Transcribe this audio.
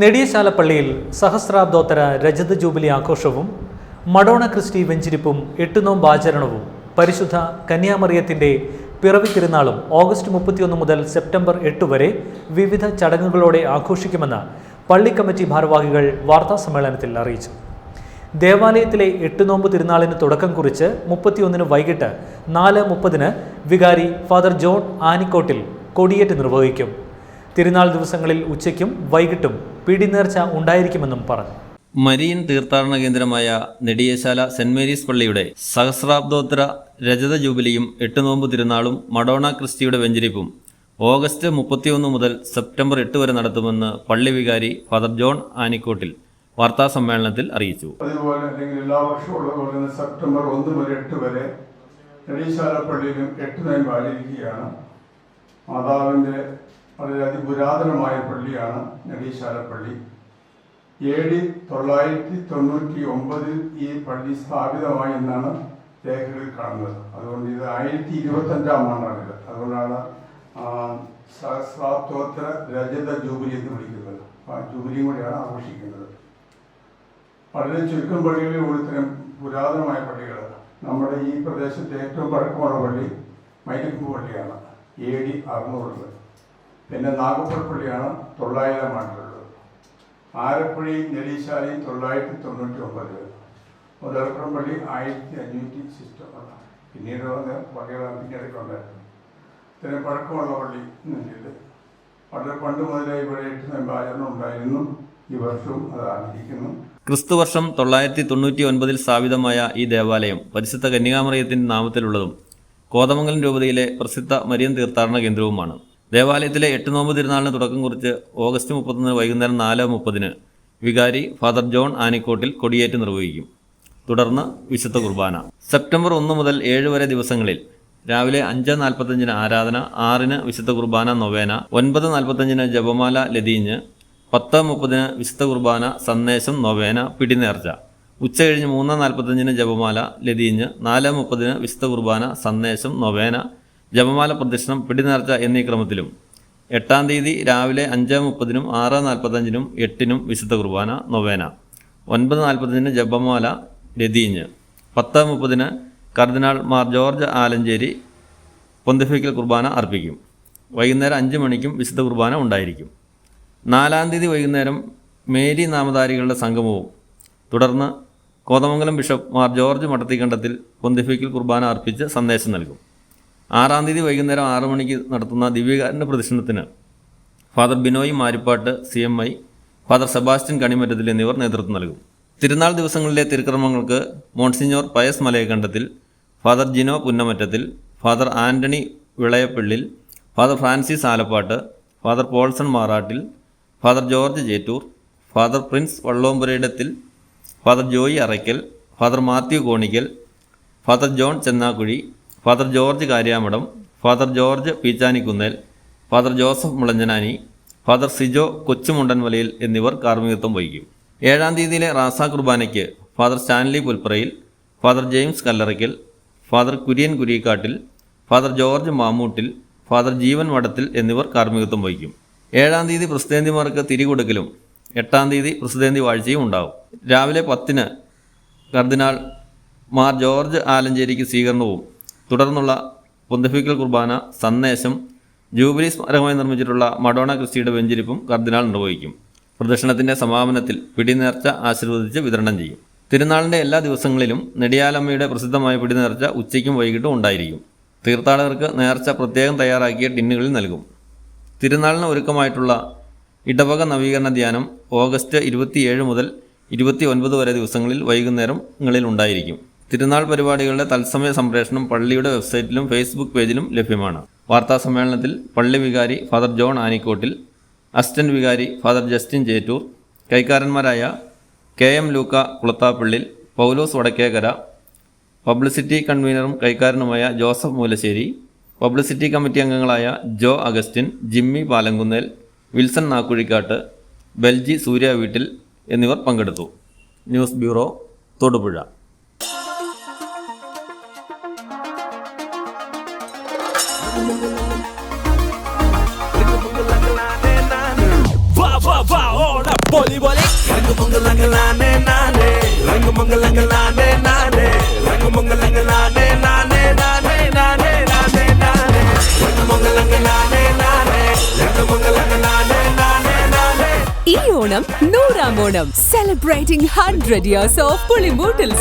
നെടിയശാലപ്പള്ളിയിൽ സഹസ്രാബ്ദോത്തര രജത ജൂബിലി ആഘോഷവും മഡോണ ക്രിസ്റ്റി വെഞ്ചിരിപ്പും എട്ടുനോമ്പ് ആചരണവും പരിശുദ്ധ കന്യാമറിയത്തിന്റെ പിറവി തിരുനാളും ഓഗസ്റ്റ് മുപ്പത്തിയൊന്ന് മുതൽ സെപ്റ്റംബർ എട്ട് വരെ വിവിധ ചടങ്ങുകളോടെ ആഘോഷിക്കുമെന്ന് പള്ളി കമ്മിറ്റി ഭാരവാഹികൾ വാർത്താസമ്മേളനത്തിൽ അറിയിച്ചു. ദേവാലയത്തിലെ എട്ടുനോമ്പ് തിരുനാളിന് തുടക്കം കുറിച്ച് മുപ്പത്തിയൊന്നിന് വൈകിട്ട് നാല് മുപ്പതിന് വികാരി ഫാദർ ജോൺ ആനിക്കോട്ടിൽ കൊടിയേറ്റ് നിർവഹിക്കും. തിരുനാൾ ദിവസങ്ങളിൽ ഉച്ചയ്ക്കും വൈകിട്ടും പിടിനേർച്ച ഉണ്ടായിരിക്കുമെന്നും പറഞ്ഞു. മരിയൻ തീർത്ഥാടന കേന്ദ്രമായ നെടിയശാല സെന്റ് മേരീസ് പള്ളിയുടെ സഹസ്രാബ്ദോത്തര രജത ജൂബിലിയും എട്ട് നോമ്പ് തിരുനാളും മഡോണ ക്രിസ്റ്റിയുടെ വെഞ്ചരിപ്പും ഓഗസ്റ്റ് മുപ്പത്തിയൊന്ന് മുതൽ സെപ്റ്റംബർ എട്ട് വരെ നടത്തുമെന്ന് പള്ളി വികാരി ഫാദർ ജോൺ ആനിക്കോട്ടിൽ വാർത്താ സമ്മേളനത്തിൽ അറിയിച്ചു. അതുപോലെ അല്ലെങ്കിൽ എല്ലാ വർഷവും ഉള്ളതുപോലെ തന്നെ സെപ്റ്റംബർ ഒന്ന് മുതൽ എട്ട് വരെ നെടീശാല പള്ളിയിലും എട്ട് നോയമ്പ് ആചരിക്കുകയാണ് മാതാവിന്റെ വളരെ അതിപുരാതനമായ പള്ളിയാണ് നെടീശാല പള്ളി. എ ഡി തൊള്ളായിരത്തി തൊണ്ണൂറ്റി ഒമ്പതിൽ ഈ പള്ളി സ്ഥാപിതമായി എന്നാണ് രേഖകളിൽ കാണുന്നത്. അതുകൊണ്ട് ഇത് ആയിരത്തി ഇരുപത്തഞ്ചാം ആണ്ടാണിത്. അതുകൊണ്ടാണ് സഹസ്രാബ്ദോത്തര രജത ജൂബിലി എന്ന് വിളിക്കുന്നത്. ആ ജൂബിലിയും കൂടിയാണ് ആഘോഷിക്കുന്നത്. വളരെ ചുരുക്കം പള്ളികളിൽ ഉള്ളത്തരം പുരാതനമായ പള്ളികൾ. നമ്മുടെ ഈ പ്രദേശത്തെ ഏറ്റവും പഴക്കമുള്ള പള്ളി മൈലക്കുമ്പ് പള്ളിയാണ് എ ഡി അറുന്നൂറിൽ പിന്നെ നാഗപ്പുഴ പള്ളിയാണ് തൊള്ളായിരം ആണ്ടുള്ളത്. ആലപ്പുഴയും നെലീശാലയും തൊള്ളായിരത്തി തൊണ്ണൂറ്റി ഒമ്പത് മുതലപ്പുറം പള്ളി ആയിരത്തി അഞ്ഞൂറ്റി സിസ്റ്റം പിന്നീട് വന്ന പള്ളികളാണ് പിന്നീടൊക്കെ ഉണ്ടായിരുന്നു പിന്നെ പഴക്കമുള്ള പള്ളി എന്നുള്ളത് വളരെ പണ്ട് മുതലേ ഇവിടെ എട്ട് നമ്പാചരണം ഉണ്ടായിരുന്നു. ഈ വർഷവും അത് ആരംഭിക്കുന്നു ക്രിസ്തുവർഷം തൊള്ളായിരത്തി തൊണ്ണൂറ്റി ഒൻപതിൽ സ്ഥാപിതമായ ഈ ദേവാലയം പരിശുദ്ധ കന്യകാമറിയത്തിന്റെ നാമത്തിലുള്ളതും കോതമംഗലം രൂപതയിലെ പ്രസിദ്ധ മരിയൻ തീർത്ഥാടന കേന്ദ്രവുമാണ്. ദേവാലയത്തിലെ എട്ട് നോമ്പ് തിരുനാളിന് തുടക്കം കുറിച്ച് ഓഗസ്റ്റ് മുപ്പത്തൊന്ന് വൈകുന്നേരം നാല് മുപ്പതിന് വികാരി ഫാദർ ജോൺ ആനിക്കോട്ടിൽ കൊടിയേറ്റ് നിർവഹിക്കും. തുടർന്ന് വിശുദ്ധ കുർബാന. സെപ്റ്റംബർ ഒന്ന് മുതൽ ഏഴ് വരെ ദിവസങ്ങളിൽ രാവിലെ അഞ്ച് നാൽപ്പത്തഞ്ചിന് ആരാധന ആറിന് വിശുദ്ധ കുർബാന നൊവേന ഒൻപത് നാൽപ്പത്തഞ്ചിന് ജപമാല ലതീഞ്ഞ് പത്ത് മുപ്പതിന് വിശുദ്ധ കുർബാന സന്ദേശം നൊവേന പിടിനേർച്ച ഉച്ച കഴിഞ്ഞ് മൂന്ന് നാൽപ്പത്തഞ്ചിന് ജപമാല ലതീഞ്ഞ് നാല് മുപ്പതിന് വിശുദ്ധ കുർബാന സന്ദേശം നൊവേന ജപമാല പ്രദക്ഷിണം പിടിനേർച്ച എന്നീ ക്രമത്തിലും എട്ടാം തീയതി രാവിലെ അഞ്ച് മുപ്പതിനും ആറ് നാൽപ്പത്തഞ്ചിനും എട്ടിനും വിശുദ്ധ കുർബാന നൊവേന. ഒൻപത് നാൽപ്പത്തഞ്ചിന് ജപമാല രതിഞ്ഞ്. പത്ത് മുപ്പതിന് കർദിനാൾ മാർ ജോർജ് ആലഞ്ചേരി പൊന്തിഫിക്കൽ കുർബാന അർപ്പിക്കും. വൈകുന്നേരം അഞ്ച് മണിക്കും വിശുദ്ധ കുർബാന ഉണ്ടായിരിക്കും. നാലാം തീയതി വൈകുന്നേരം മേരി നാമധാരികളുടെ സംഗമവും. തുടർന്ന് കോതമംഗലം ബിഷപ്പ് മാർ ജോർജ് മട്ടത്തിക്കണ്ടത്തിൽ പൊന്തിഫിക്കൽ കുർബാന അർപ്പിച്ച് സന്ദേശം നൽകും. ആറാം തീയതി വൈകുന്നേരം ആറു മണിക്ക് നടത്തുന്ന ദിവ്യകാരന്റെ പ്രദർശനത്തിന് father Binoy Marippattu C M I father Sebastian Kanimattathil എന്നിവർ നേതൃത്വം നൽകും. തിരുനാൾ ദിവസങ്ങളിലെ തിരുക്രമങ്ങൾക്ക് monsignor Pius Malayakandathil father Jino Punnamattathil father Antony Vilayappillil father Francis Alappat father Paulson Marattil father George Chettoor father Prince Vallomburayidathil father Joy Arakkal father Mathew Konickal father John Chennakuzhi father George Kariyamadam father George Peechanikunnel father Joseph Mulanchanani father Sijo Kochumundanvalayil എന്നിവർ കാർമ്മികത്വം വഹിക്കും. ഏഴാം തീയതിയിലെ റാസ കുർബാനയ്ക്ക് father Stanley Pulpparayil Father James Kallarakkal Father Kurian Kurikkattil Father George Mamoottil Father Jeevan Vadathil എന്നിവർ കാർമ്മികത്വം വഹിക്കും. ഏഴാം തീയതി പ്രസിദ്ധേന്തിമാർക്ക് തിരികൊടുക്കലും എട്ടാം തീയതി പ്രസിദ്ധേന്തി വാഴ്ചയും ഉണ്ടാവും. രാവിലെ പത്തിന് കർദിനാൾ മാർ ജോർജ് ആലഞ്ചേരിക്ക് സ്വീകരണവും തുടർന്നുള്ള പൊന്തഫിക്കൽ കുർബാന സന്ദേശം ജൂബിലി സ്മാരകമായി നിർമ്മിച്ചിട്ടുള്ള മഡോണ ക്രിസ്റ്റിയുടെ വെഞ്ചിരിപ്പും കർദിനാൾ നിർവഹിക്കും. പ്രദർശനത്തിന്റെ സമാപനത്തിൽ പിടിനേർച്ച ആശീർവദിച്ച് വിതരണം ചെയ്യും. തിരുനാളിന്റെ എല്ലാ ദിവസങ്ങളിലും നെടിയാലമ്മയുടെ പ്രസിദ്ധമായ പിടിനേർച്ച ഉച്ചയ്ക്കും വൈകിട്ടും ഉണ്ടായിരിക്കും. തീർത്ഥാടകർക്ക് നേർച്ച പ്രത്യേകം തയ്യാറാക്കിയ ടിന്നുകളിൽ നൽകും. തിരുനാളിന് ഒരുക്കമായിട്ടുള്ള ഇടവക നവീകരണ ധ്യാനം ഓഗസ്റ്റ് ഇരുപത്തിയേഴ് മുതൽ ഇരുപത്തി ഒൻപത് വരെ ദിവസങ്ങളിൽ വൈകുന്നേരങ്ങളിൽ ഉണ്ടായിരിക്കും. തിരുനാൾ പരിപാടികളുടെ തത്സമയ സംപ്രേഷണം പള്ളിയുടെ വെബ്സൈറ്റിലും ഫേസ്ബുക്ക് പേജിലും ലഭ്യമാണ്. വാർത്താ സമ്മേളനത്തിൽ പള്ളി വികാരി ഫാദർ ജോൺ ആനിക്കോട്ടിൽ അസിസ്റ്റന്റ് വികാരി father Justin Chettoor കൈക്കാരന്മാരായ K M Lukka Kulathappallil Paulose Vadakkekara publicity കൺവീനറും കൈക്കാരനുമായ ജോസഫ് മൂലശ്ശേരി പബ്ലിസിറ്റി കമ്മിറ്റി അംഗങ്ങളായ Joe Augustine Jimmy Palankunnel Wilson Nakkuzhikattu Belji Suryaveettil എന്നിവർ പങ്കെടുത്തു. News bureau Thodupuzha. போலி போலே ரங்க மங்கலங்க நானே நானே ரங்க மங்கலங்க நானே நானே ரங்க மங்கலங்க நானே நானே நானே நானே நானே நானே ரங்க மங்கலங்க நானே நானே ரங்க மங்கலங்க நானே நானே நானே ஈ Onam நூறாம் Onam celebrating hundred years of Pulimoottil